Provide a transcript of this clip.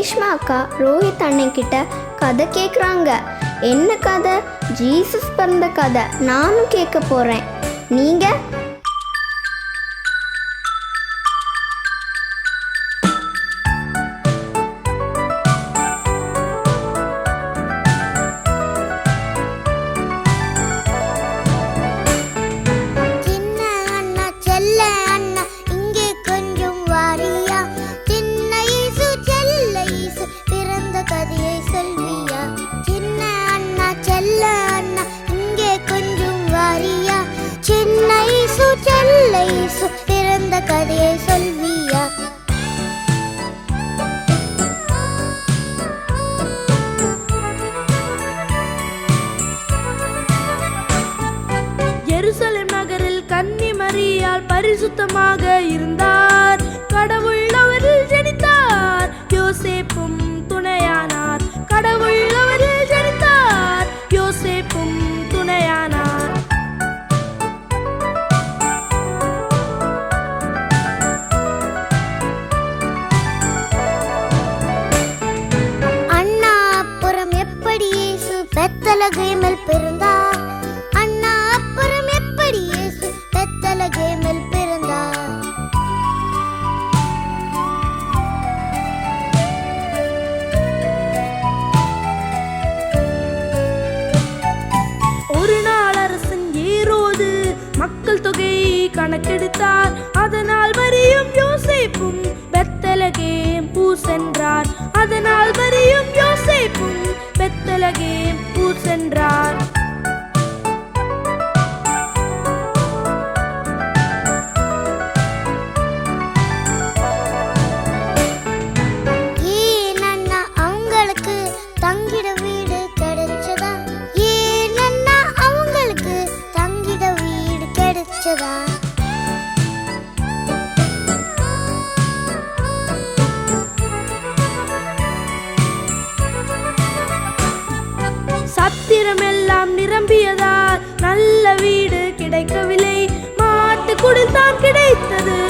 ரேஷ்மா அக்கா ரோஹித் அண்ணன்கிட்ட கதை கேட்குறாங்க என்ன கதை? ஜீசஸ் பிறந்த கதை. நானும் கேட்க போகிறேன் நீங்கள் இயேசு பிறந்த கதையை சொல்வியா? எருசலேம் நகரில் கன்னி மரியால் பரிசுத்தமாக இருந்த கணக்கெடுத்தார் அது நேரம் நிரம்பியதால் நல்ல வீடு கிடைக்கவில்லை. மாட்டு குடில் கிடைத்தது.